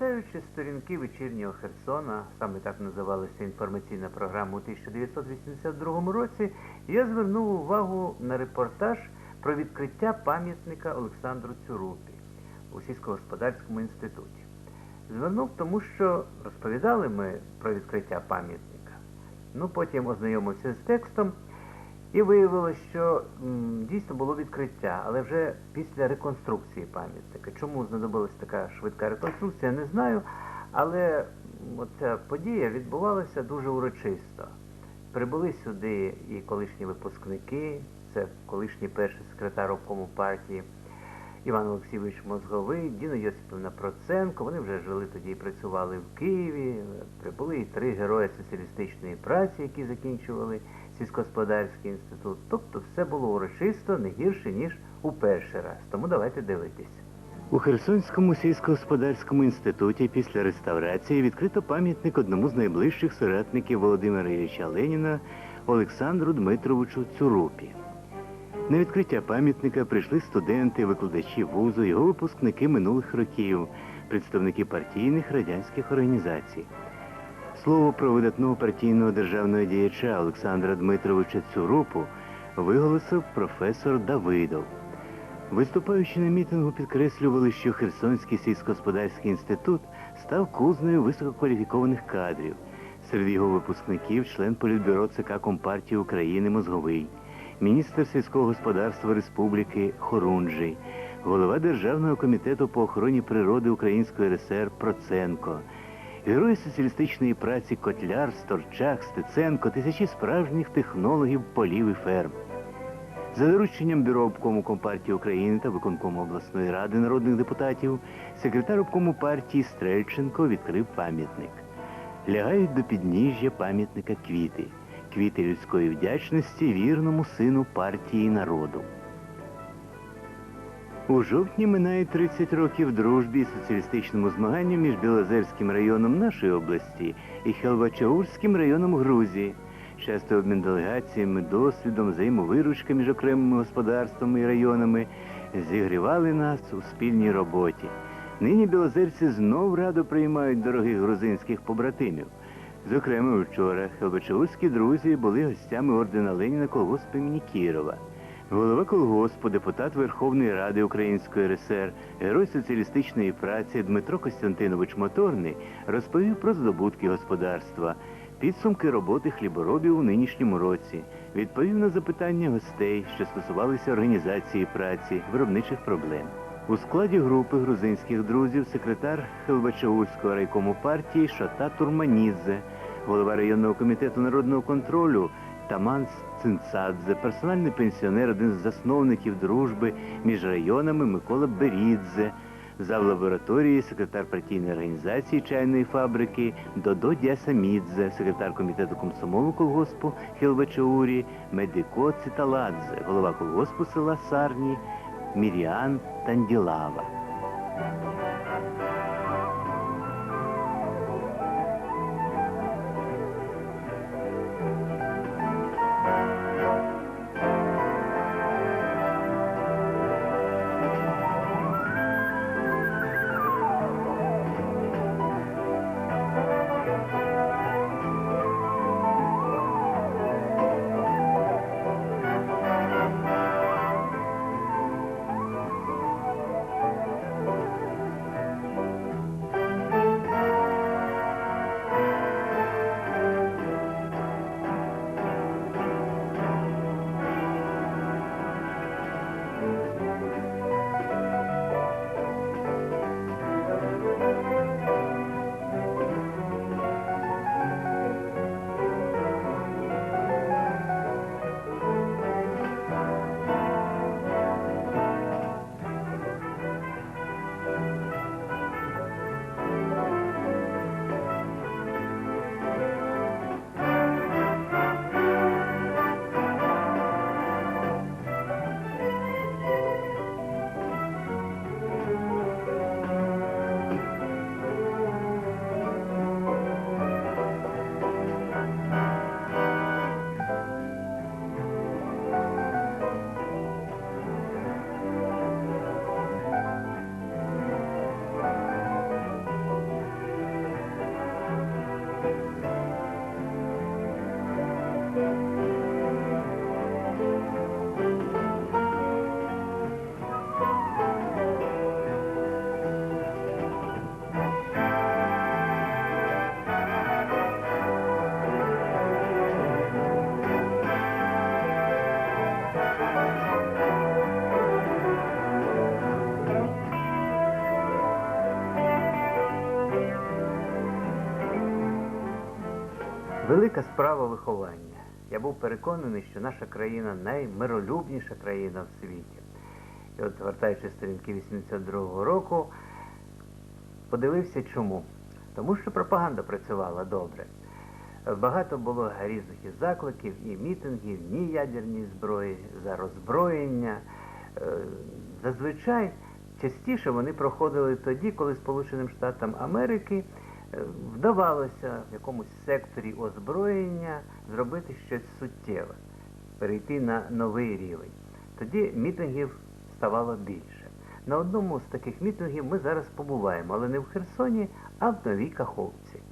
Гортаючи сторінки вечірнього Херсона, саме так називалася інформаційна програма у 1982 році, я звернув увагу на репортаж про відкриття пам'ятника Олександру Цюрупі у сільськогосподарському інституті. Звернув тому, що розповідали ми про відкриття пам'ятника. Ну, потім ознайомився з текстом і виявилося, що м, дійсно було відкриття, але вже після реконструкції пам'ятника. Чому знадобилась така швидка реконструкція, не знаю. Але м, оця подія відбувалася дуже урочисто. Прибули сюди і колишні випускники, це колишній перший секретар обкому партії Іван Олексійович Мозговий, Діна Йосипівна Проценко. Вони вже жили тоді і працювали в Києві. Прибули і три герої соціалістичної праці, які закінчували сільськогосподарський інститут. Тобто все було урочисто не гірше, ніж у перший раз. Тому давайте дивитись. У Херсонському сільськогосподарському інституті після реставрації відкрито пам'ятник одному з найближчих соратників Володимира Ілліча Леніна Олександру Дмитровичу Цурупі. На відкриття пам'ятника прийшли студенти, викладачі вузу, його випускники минулих років, представники партійних радянських організацій. Слово про видатного партійного державного діяча Олександра Дмитровича Цурупу виголосив професор Давидов. Виступаючи на мітингу, підкреслювали, що Херсонський сільськогосподарський інститут став кузнею висококваліфікованих кадрів. Серед його випускників член політбюро ЦК Компартії України Мозговий, міністр сільського господарства Республіки Хорунжий, голова Державного комітету по охороні природи Української РСР Проценко, герої соціалістичної праці Котляр, Сторчак, Стеценко, тисячі справжніх технологів полів і ферм. За дорученням бюро обкому Компартії України та виконкому обласної ради народних депутатів, секретар обкому партії Стрельченко відкрив пам'ятник. Лягають до підніжжя пам'ятника квіти, квіти людської вдячності вірному сину партії народу. У жовтні минає 30 років дружбі і соціалістичному змаганню між Білозерським районом нашої області і Хелвачаурським районом Грузії. Часто обмін делегаціями, досвідом, взаємовиручка між окремими господарствами і районами зігрівали нас у спільній роботі. Нині білозерці знов радо приймають дорогих грузинських побратимів. Зокрема, вчора хелбачаурські друзі були гостями ордена Леніна колгоспу імені Кірова. Голова колгоспу, депутат Верховної Ради Української РСР, герой соціалістичної праці Дмитро Костянтинович Моторний розповів про здобутки господарства, підсумки роботи хліборобів у нинішньому році, відповів на запитання гостей, що стосувалися організації праці, виробничих проблем. У складі групи грузинських друзів секретар Хелбачаурського райкому партії Шата Турманідзе, голова районного комітету народного контролю Таман Цинцадзе, персональний пенсіонер, один з засновників дружби між районами Микола Берідзе, зав лабораторії, секретар партійної організації чайної фабрики Додо Дясамідзе, секретар комітету комсомолу колгоспу Хілвачаурі, Медико Циталадзе, голова колгоспу села Сарні, Міріан Танділава. Велика справа виховання. Я був переконаний, що наша країна наймиролюбніша країна в світі. І от, вертаючи сторінки 82-го року, подивився чому. Тому що пропаганда працювала добре. Багато було різних і закликів, і мітингів, ні ядерній зброї, за роззброєння. Е, Зазвичай частіше вони проходили тоді, коли Сполученим Штатам Америки вдавалося в якомусь секторі озброєння зробити щось суттєве, перейти на новий рівень. Тоді мітингів ставало більше. На одному з таких мітингів ми зараз побуваємо, але не в Херсоні, а в Новій Каховці.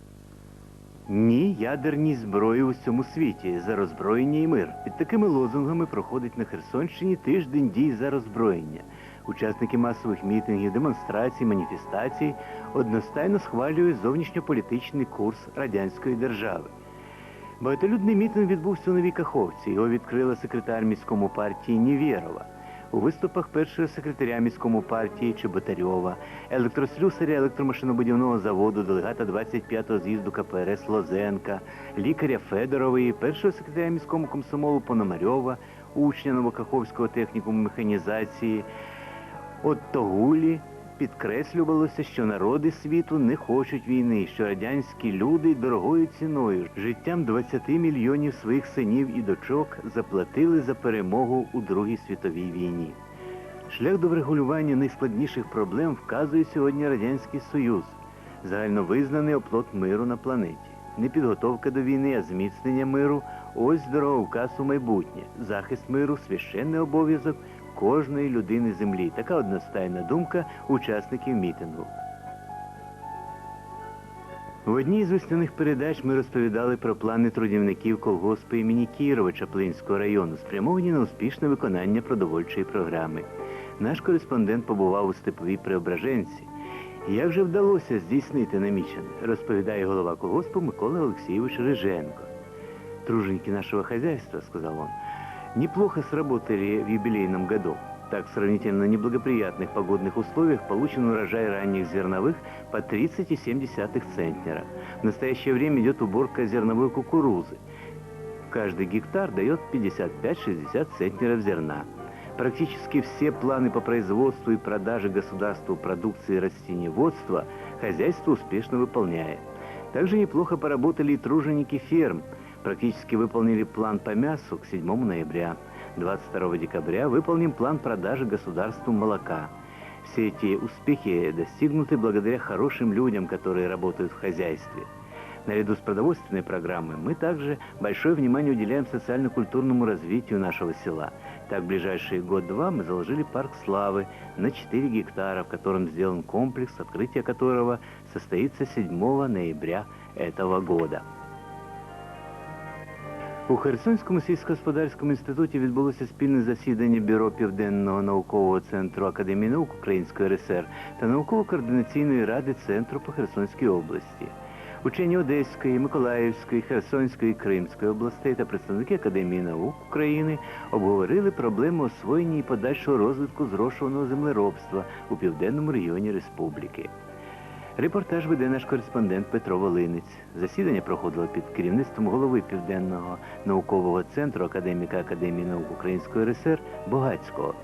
Ні ядерній зброї у всьому світі за роззброєння і мир. Під такими лозунгами проходить на Херсонщині тиждень дій за роззброєння. Учасники масових мітингів, демонстрацій, маніфестацій одностайно схвалюють зовнішньополітичний курс радянської держави. Багатолюдний мітинг відбувся у Новій Каховці. Його відкрила секретар міському партії Нівєрова. У виступах першого секретаря міському партії Чеботарьова, електрослюсаря електромашинобудівного заводу, делегата 25-го з'їзду КПРС Лозенка, лікаря Федорової, першого секретаря міському комсомолу Пономарьова, учня Новокаховського технікуму механізації, От Тогулі підкреслювалося, що народи світу не хочуть війни, що радянські люди дорогою ціною, життям 20 мільйонів своїх синів і дочок заплатили за перемогу у Другій світовій війні. Шлях до врегулювання найскладніших проблем вказує сьогодні Радянський Союз, загальновизнаний оплот миру на планеті. Не підготовка до війни, а зміцнення миру ось дороговказ у майбутнє. Захист миру священний обов'язок кожної людини землі. Така одностайна думка учасників мітингу. В одній з весняних передач ми розповідали про плани трудівників колгоспу імені Кірова Чаплинського району, спрямовані на успішне виконання продовольчої програми. Наш кореспондент побував у степовій преображенці. Як же вдалося здійснити намічене, розповідає голова колгоспу Микола Олексійович Риженко. Труженики нашего хозяйства, сказал он, неплохо сработали в юбилейном году. Так, в сравнительно неблагоприятных погодных условиях получен урожай ранних зерновых по 30,7 центнера. В настоящее время идет уборка зерновой кукурузы. Каждый гектар дает 55-60 центнеров зерна. Практически все планы по производству и продаже государству продукции растениеводства хозяйство успешно выполняет. Также неплохо поработали и труженики ферм. Практически выполнили план по мясу к 7 ноября. 22 декабря выполним план продажи государству молока. Все эти успехи достигнуты благодаря хорошим людям, которые работают в хозяйстве. Наряду с продовольственной программой мы также большое внимание уделяем социально-культурному развитию нашего села. Так, в ближайшие год-два мы заложили парк славы на 4 гектара, в котором сделан комплекс, открытие которого состоится 7 ноября этого года. У Херсонському сільськогосподарському інституті відбулося спільне засідання Бюро Південного наукового центру Академії наук Української РСР та науково-координаційної ради центру по Херсонській області. Учені Одеської, Миколаївської, Херсонської, Кримської областей та представники Академії наук України обговорили проблему освоєння і подальшого розвитку зрошуваного землеробства у південному регіоні республіки. Репортаж веде наш кореспондент Петро Волинець. Засідання проходило під керівництвом голови Південного наукового центру академіка Академії наук Української РСР Богацького.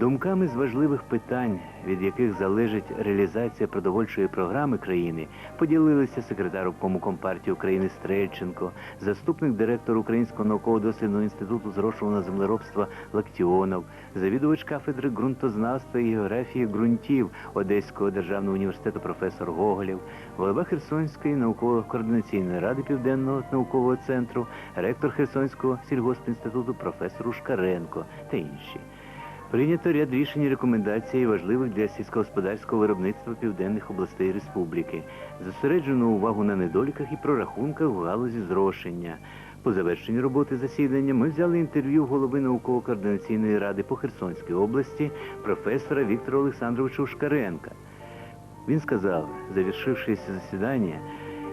Думками з важливих питань, від яких залежить реалізація продовольчої програми країни, поділилися секретар обкому Компартії України Стрельченко, заступник директора Українського науково-дослідного інституту зрошуваного землеробства Лактіонов, завідувач кафедри ґрунтознавства і географії ґрунтів Одеського державного університету професор Гоголєв, голова Херсонської науково-координаційної ради Південного наукового центру, ректор Херсонського сільгоспінституту професор Ушкаренко та інші. Прийнято ряд рішень і рекомендацій, важливих для сільськогосподарського виробництва південних областей республіки, зосереджено увагу на недоліках і прорахунках в галузі зрошення. По завершенні роботи засідання ми взяли інтерв'ю голови науково-координаційної ради по Херсонській області професора Віктора Олександровича Ушкаренка. Він сказал, завершившееся заседание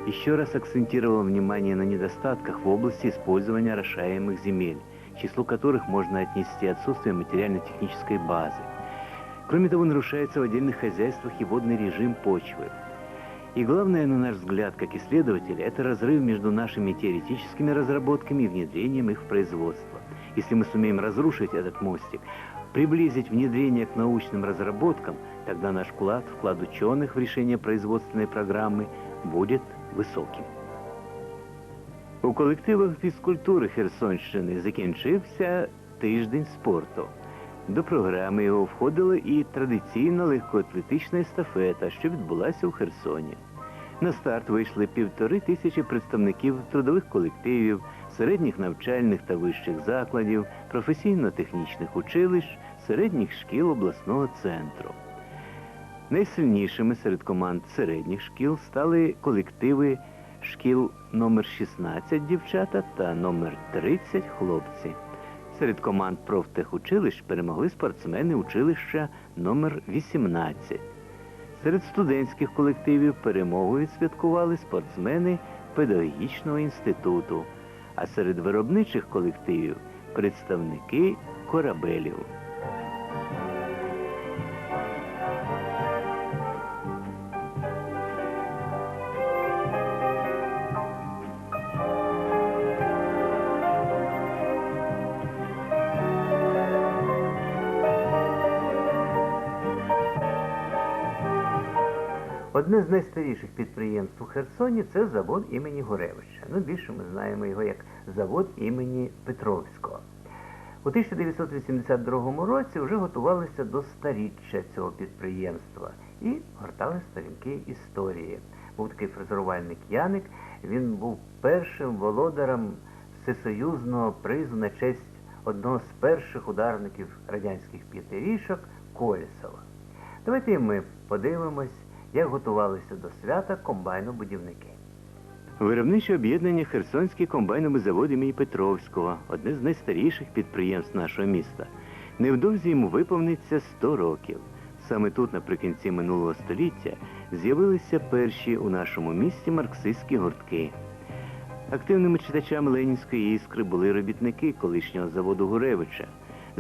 еще раз акцентировал внимание на недостатках в области использования орошаемых земель, числу которых можно отнести отсутствие материально-технической базы. Кроме того, нарушается в отдельных хозяйствах и водный режим почвы. И главное, на наш взгляд, как исследователя, это разрыв между нашими теоретическими разработками и внедрением их в производство. Если мы сумеем разрушить этот мостик, приблизить внедрение к научным разработкам, тогда наш вклад, вклад ученых в решение производственной программы будет високим. У колективах фізкультури Херсонщини закінчився тиждень спорту. До програми його входила і традиційна легкоатлетична естафета, що відбулася у Херсоні. На старт вийшли півтори тисячі представників трудових колективів, середніх навчальних та вищих закладів, професійно-технічних училищ, середніх шкіл обласного центру. Найсильнішими серед команд середніх шкіл стали колективи шкіл номер 16 дівчата та номер 30 хлопці. Серед команд профтехучилищ перемогли спортсмени училища номер 18. Серед студентських колективів перемогу відсвяткували спортсмени педагогічного інституту, а серед виробничих колективів представники корабелів. Найстаріших підприємств у Херсоні це завод імені Гуревича. Ну, більше ми знаємо його як завод імені Петровського. У 1982 році вже готувалися до старіччя цього підприємства і гортали сторінки історії. Був такий фрезерувальник Яник. Він був першим володарем всесоюзного призу на честь одного з перших ударників радянських п'ятирічок Колісова. Давайте ми подивимось, як готувалися до свята комбайнобудівники. Виробниче об'єднання Херсонський комбайновий завод імені Петровського, одне з найстаріших підприємств нашого міста. Невдовзі йому виповниться 100 років. Саме тут, наприкінці минулого століття, з'явилися перші у нашому місті марксистські гуртки. Активними читачами Ленінської іскри були робітники колишнього заводу Гуревича.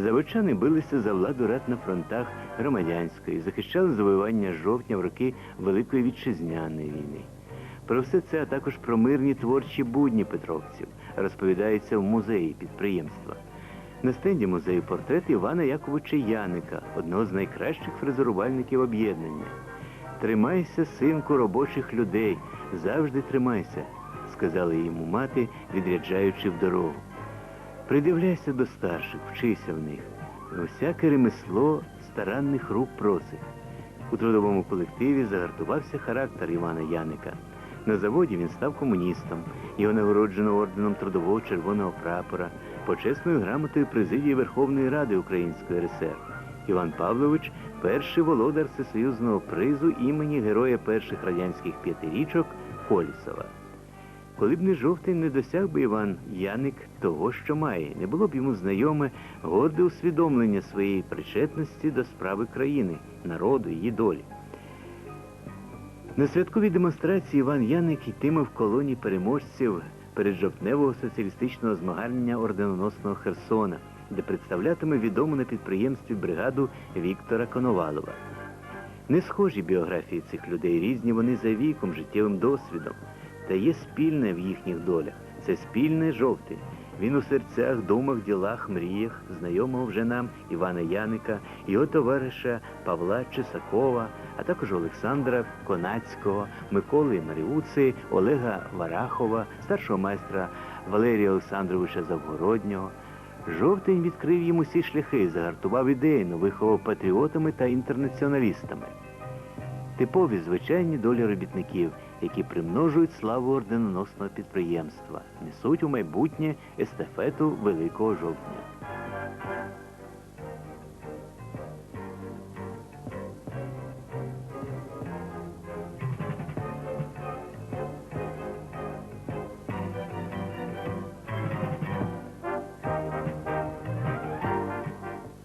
Заводчани билися за владу рад на фронтах громадянської, захищали завоювання жовтня в роки Великої Вітчизняної війни. Про все це, а також про мирні творчі будні петровців розповідається в музеї підприємства. На стенді музею портрет Івана Яковича Яника, одного з найкращих фрезерувальників об'єднання. Тримайся, синку, робочих людей, завжди тримайся, сказала йому мати, відряджаючи в дорогу. Придивляйся до старших, вчися в них. Всяке ремесло старанних рук просить. У трудовому колективі загартувався характер Івана Яника. На заводі він став комуністом. Його нагороджено орденом трудового червоного прапора, почесною грамотою президії Верховної Ради Української РСР. Іван Павлович перший володар всесоюзного призу імені Героя перших радянських п'ятирічок Колісова. Коли б не жовтий, не досяг би Іван Яник того, що має, не було б йому знайоме горде усвідомлення своєї причетності до справи країни, народу, її долі. На святковій демонстрації Іван Яник йтиме в колоні переможців перед жовтневого соціалістичного змагання орденоносного Херсона, де представлятиме відому на підприємстві бригаду Віктора Коновалова. Не схожі біографії цих людей, різні вони за віком, життєвим досвідом. Та є спільне в їхніх долях. Це спільне жовтий. Він у серцях, думах, ділах, мріях, знайомого вже нам Івана Яника, його товариша Павла Чесакова, а також Олександра Конацького, Миколи Маріуци, Олега Варахова, старшого майстра Валерія Олександровича Завгороднього. Жовтень відкрив їм усі шляхи, загартував ідейно, виховав патріотами та інтернаціоналістами. Типові звичайні долі робітників, які примножують славу орденоносного підприємства, несуть у майбутнє естафету Великого жовтня.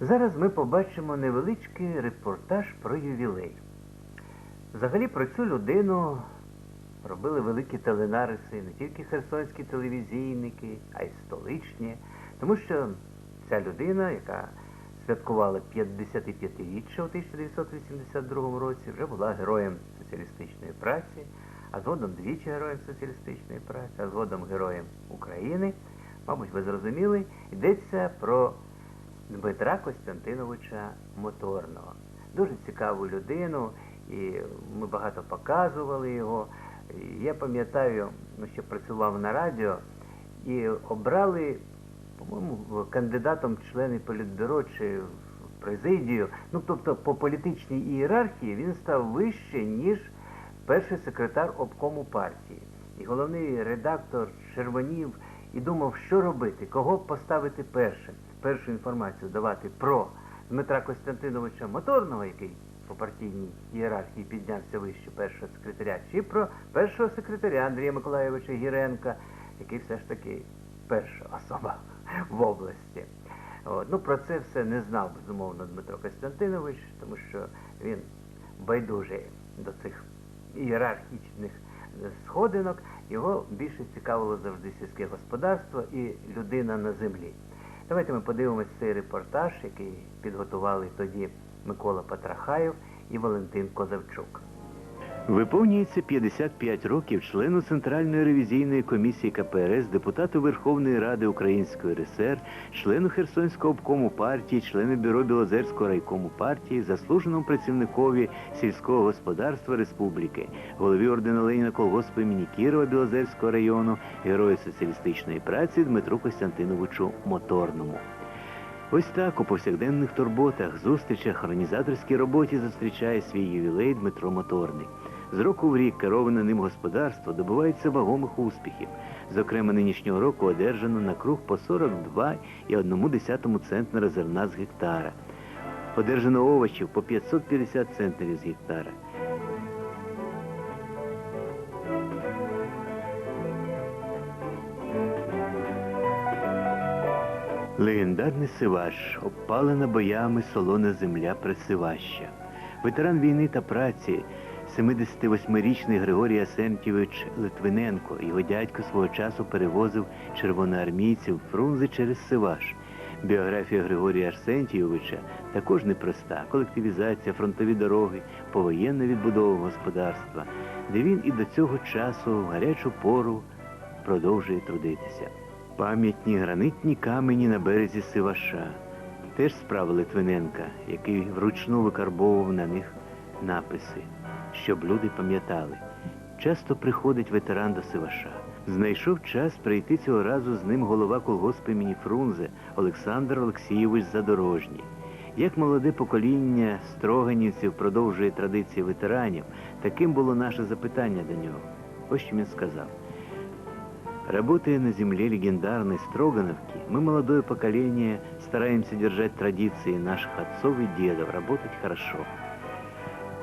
Зараз ми побачимо невеличкий репортаж про ювілей. Взагалі про цю людину робили великі теленариси, не тільки херсонські телевізійники, а й столичні, тому що ця людина, яка святкувала 55-річчя у 1982 році, вже була героєм соціалістичної праці, а згодом двічі героєм соціалістичної праці, а згодом героєм України. Мабуть, ви зрозуміли, йдеться про Дмитра Костянтиновича Моторного. Дуже цікаву людину, і ми багато показували його. Я пам'ятаю, ну, що працював на радіо, і обрали, по-моєму, кандидатом члени політбюро чи в президію. Ну, тобто по політичній ієрархії він став вище, ніж перший секретар обкому партії. І головний редактор червонів і думав, що робити, кого поставити першим, першу інформацію давати про Дмитра Костянтиновича Моторного, який по партійній ієрархії піднявся вище першого секретаря, чи про першого секретаря Андрія Миколайовича Гіренка, який все ж таки перша особа в області. От. Ну, про це все не знав, безумовно, Дмитро Костянтинович, тому що він байдужий до цих ієрархічних сходинок. Його більше цікавило завжди сільське господарство і людина на землі. Давайте ми подивимось цей репортаж, який підготували тоді Микола Патрахаєв і Валентин Козавчук. Виповнюється 55 років члену Центральної ревізійної комісії КПРС, депутату Верховної Ради Української РСР, члену Херсонського обкому партії, члену бюро Білозерського райкому партії, заслуженому працівникові сільського господарства республіки, голові ордена Леніна колгоспу імені Кірова Білозерського району, герою соціалістичної праці Дмитру Костянтиновичу Моторному. Ось так у повсякденних турботах, зустрічах, організаторській роботі зустрічає свій ювілей Дмитро Моторний. З року в рік кероване ним господарство добувається вагомих успіхів. Зокрема, нинішнього року одержано на круг по 42,1 центнера зерна з гектара. Одержано овочів по 550 центнерів з гектара. Легендарний Сиваш, обпалена боями солона земля Пресиваща. Ветеран війни та праці, 78-річний Григорій Асентьович Литвиненко, його дядько свого часу перевозив червоноармійців Фрунзе через Сиваш. Біографія Григорія Арсентійовича також непроста. Колективізація, фронтові дороги, повоєнна відбудова господарства, де він і до цього часу в гарячу пору продовжує трудитися. Пам'ятні гранитні камені на березі Сиваша. Теж справа Литвиненка, який вручну викарбовував на них написи, щоб люди пам'ятали. Часто приходить ветеран до Сиваша. Знайшов час прийти цього разу з ним голова колгоспу імені Фрунзе Олександр Олексійович Задорожній. Як молоде покоління строганівців продовжує традиції ветеранів, таким було наше запитання до нього. Ось що він сказав. Работая на земле легендарной Строгановки, мы, молодое поколение, стараемся держать традиции наших отцов и дедов, работать хорошо.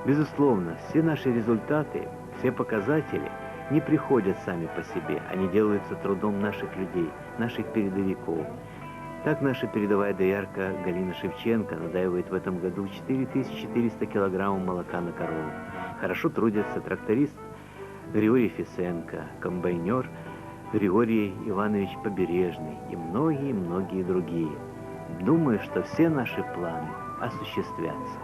Безусловно, все наши результаты, все показатели не приходят сами по себе, они делаются трудом наших людей, наших передовиков. Так наша передовая доярка Галина Шевченко надаивает в этом году 4400 килограммов молока на корову. Хорошо трудится тракторист Григорий Фисенко, комбайнер Григорий Иванович Побережный и многие-многие другие. Думаю, что все наши планы осуществятся.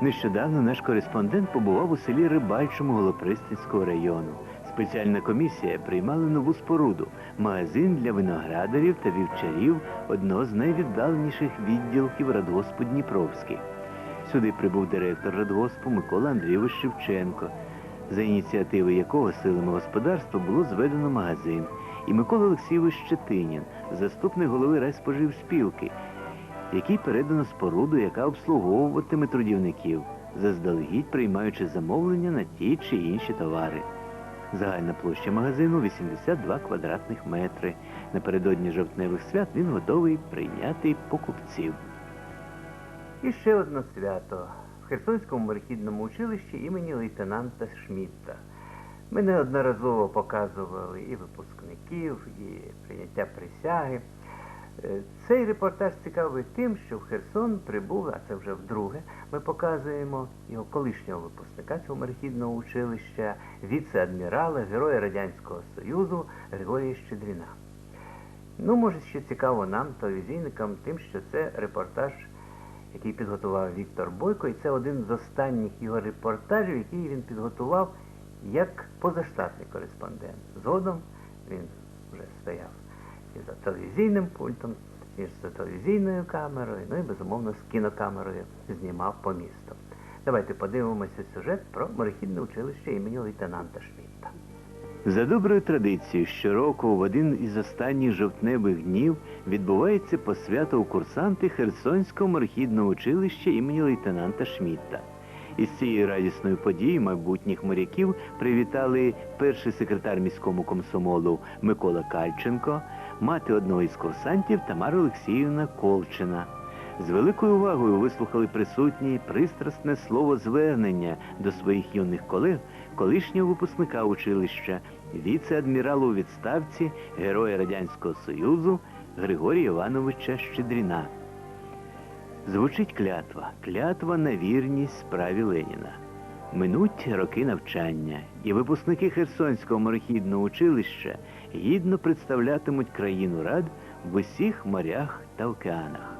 Нещодавно наш кореспондент побував у селі Рибальчому Голопристанського району. Спеціальна комісія приймала нову споруду магазин для виноградарів та вівчарів одного з найвіддаленіших відділків радгоспу Дніпровський. Сюди прибув директор радгоспу Микола Андрійович Шевченко, за ініціативи якого силами господарства було зведено магазин, і Микола Олексійович Щетинін, заступник голови райспоживспілки, який передано споруду, яка обслуговуватиме трудівників, заздалегідь приймаючи замовлення на ті чи інші товари. Загальна площа магазину 82 квадратних метри. Напередодні жовтневих свят він готовий прийняти покупців. І ще одне свято Херсонському морехідному училищі імені лейтенанта Шмідта. Ми неодноразово показували і випускників, і прийняття присяги. Е, Цей репортаж цікавий тим, що в Херсон прибув, а це вже вдруге, ми показуємо його колишнього випускника цього морехідного училища, віце-адмірала, героя Радянського Союзу Григорія Щедріна. Ну, може, ще цікаво нам, телевізійникам, тим, що це репортаж, який підготував Віктор Бойко, і це один з останніх його репортажів, який він підготував як позаштатний кореспондент. Згодом він вже стояв і за телевізійним пультом, і за телевізійною камерою, ну і безумовно з кінокамерою знімав по місту. Давайте подивимося сюжет про морехідне училище імені лейтенанта Шмідта. За доброю традицією, щороку в один із останніх жовтневих днів відбувається посвята у курсанти Херсонського морехідного училища імені лейтенанта Шмідта. Із цією радісною подією майбутніх моряків привітали перший секретар міському комсомолу Микола Кальченко, мати одного із курсантів Тамара Олексіївна Колчина. З великою увагою вислухали присутні пристрасне слово звернення до своїх юних колег, колишнього випускника училища, віце-адміралу у відставці, героя Радянського Союзу Григорія Івановича Щедріна. Звучить клятва, клятва на вірність справі Леніна. Минуть роки навчання, і випускники Херсонського морехідного училища гідно представлятимуть країну рад в усіх морях та океанах.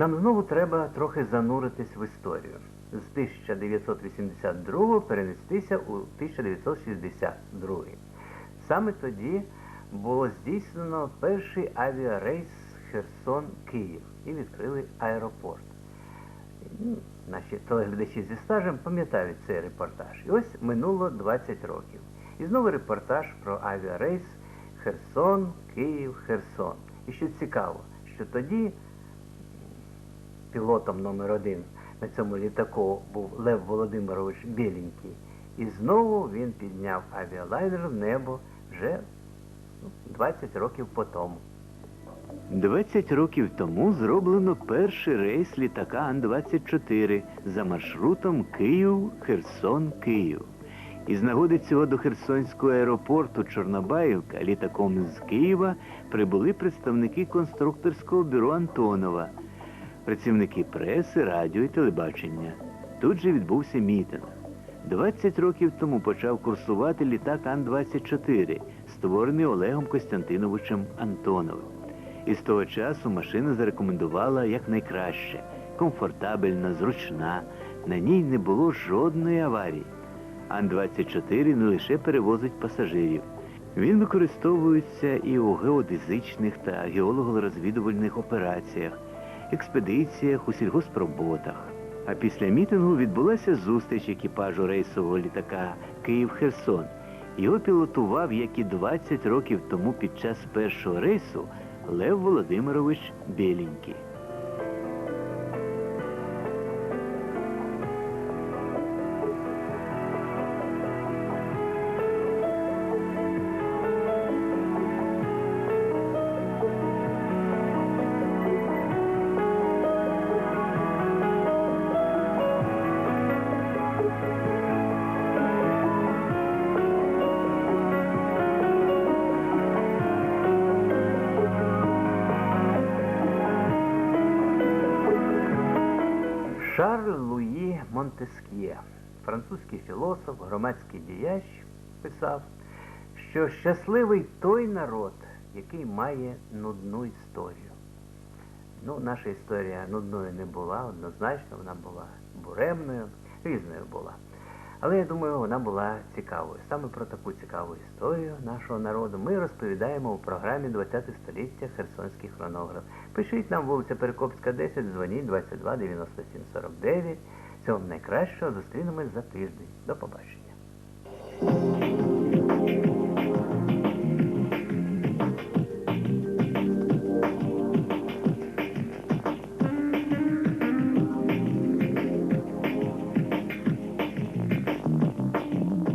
Нам знову треба трохи зануритись в історію. З 1982 перенестися у 1962. Саме тоді було здійснено перший авіарейс Херсон-Київ і відкрили аеропорт. Наші телеглядачі зі стажем пам'ятають цей репортаж. І ось минуло 20 років. І знову репортаж про авіарейс Херсон, Київ, Херсон. І що цікаво, що тоді пілотом номер один на цьому літаку був Лев Володимирович Біленький. І знову він підняв авіалайнер в небо вже ну, 20 років по тому. 20 років тому зроблено перший рейс літака Ан-24 за маршрутом Київ-Херсон-Київ. Із нагоди цього до Херсонського аеропорту Чорнобаївка літаком з Києва прибули представники конструкторського бюро Антонова, працівники преси, радіо і телебачення. Тут же відбувся мітинг. 20 років тому почав курсувати літак Ан-24, створений Олегом Костянтиновичем Антоновим. І з того часу машина зарекомендувала як найкраще, комфортабельна, зручна. На ній не було жодної аварії. Ан-24 не лише перевозить пасажирів. Він використовується і у геодезичних та геолого-розвідувальних операціях, експедиціях у сільгоспроботах. А після мітингу відбулася зустріч екіпажу рейсового літака Київ-Херсон. Його пілотував, як і 20 років тому під час першого рейсу, Лев Володимирович Біленький. Шарль Луї Монтеск'є, французький філософ, громадський діяч, писав, що щасливий той народ, який має нудну історію. Ну, наша історія нудною не була, однозначно, вона була буремною, різною була. Але я думаю, вона була цікавою. Саме про таку цікаву історію нашого народу ми розповідаємо у програмі 20 століття Херсонський хронограф. Пишіть нам вулиця Перекопська, 10, дзвоніть 22 97 49. Всього найкращого. Зустрінемось за тиждень. До побачення.